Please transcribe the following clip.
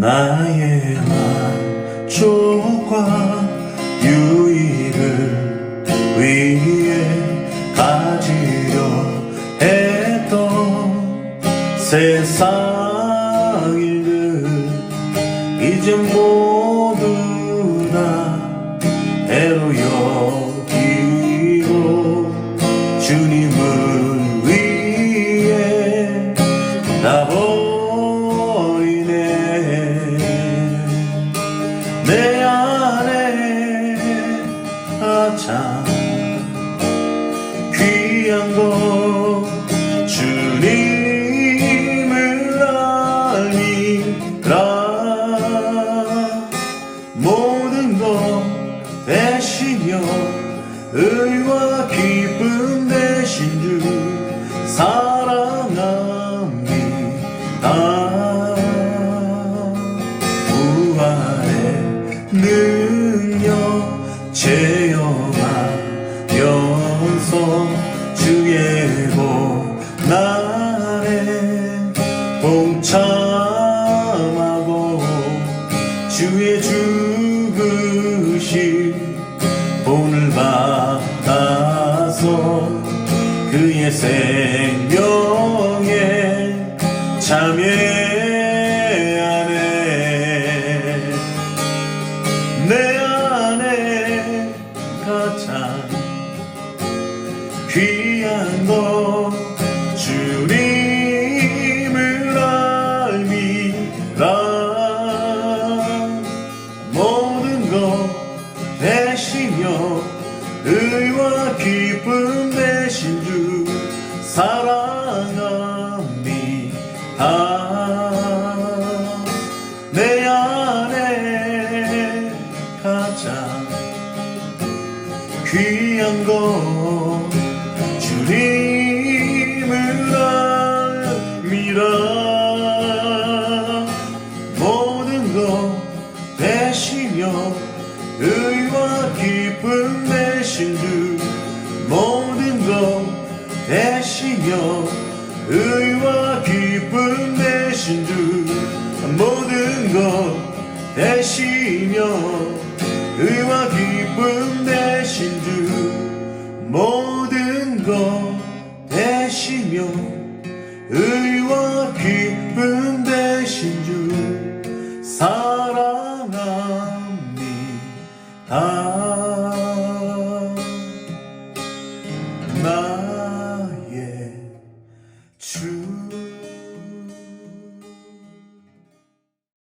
나의 만족과 유익을 위해 가지려 했던 세상 일들. 이제 모두 다 애로 여 의와 기쁨 대신 주 사랑합니다 부활의 능력 체험하면서 주의 고난에 동참하고 주의 죽 그의 생명에 참여하네 내 안에 가장 귀한 것 주님을 알미라. 모든 것 대시며 의와 기쁨 대 귀한 것 주님을 알미라. 모든 것 대시며 의와 기쁨 대신 주 모든 것 대시며 의와 기쁨 대신 주 모든 것 대시며 의와 기쁨 대신 주 모든 것 대시며 의와 기쁨 대신 주 사랑합니다. 나의 주.